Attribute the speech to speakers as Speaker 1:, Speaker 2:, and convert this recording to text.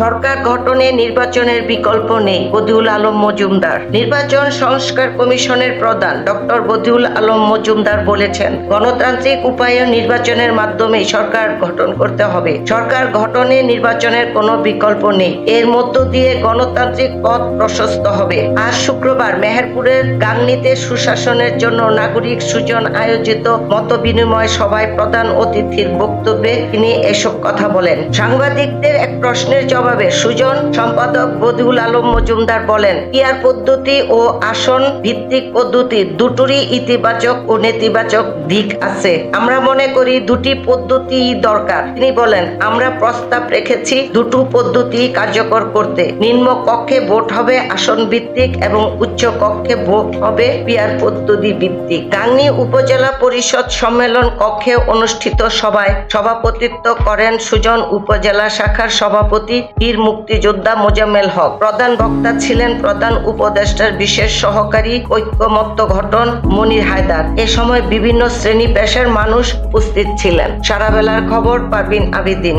Speaker 1: সরকার গঠনে নির্বাচনের বিকল্প নেই, বদিউল আলম মজুমদার। নির্বাচন সংস্কার কমিশনের প্রধান ডক্টর বদিউল আলম মজুমদার বলেছেন, গণতান্ত্রিক উপায়ে নির্বাচনের মাধ্যমে সরকার গঠন করতে হবে। সরকার গঠনে নির্বাচনের কোনো বিকল্প নেই, এর মধ্য দিয়ে গণতান্ত্রিক পথ প্রশস্ত হবে। আজ শুক্রবার মেহেরপুরের গাংনীতে সুশাসনের জন্য নাগরিক সুজন আয়োজিত মত বিনিময় সভায় প্রধান অতিথির বক্তব্যে তিনি এসব কথা বলেন। সাংবাদিকদের এক প্রশ্নের জবাবে সুজন সম্পাদক বদিউল আলম মজুমদার বলেন পিয়ার পদ্ধতি ও আসন ভিত্তিক পদ্ধতি দুটোরই ইতিবাচক ও নেতিবাচক দিক আছে। আমরা মনে করি দুটি পদ্ধতি দরকার। তিনি বলেন, আমরা প্রস্তাব রেখেছি দুটো পদ্ধতি কার্যকর করতে। নিম্ন কক্ষে ভোট হবে আসন ভিত্তিক এবং উচ্চ কক্ষে ভোট হবে পিয়ার পদ্ধতি ভিত্তিক। গাংনী উপজেলা পরিষদ সম্মেলন কক্ষে অনুষ্ঠিত সভায় সভাপতিত্ব করেন সুজন উপজেলা শাখার সভাপতি বীর মুক্তিযোদ্ধা মোজাম্মেল হক। প্রধান বক্তা ছিলেন প্রধান উপদেষ্টার বিশেষ সহকারী ঐক্যমত্য ঘটন মনির হায়দার। এ সময় বিভিন্ন শ্রেণি পেশার মানুষ উপস্থিত ছিলেন। সারা বেলার খবর পারবিন আবিদিন।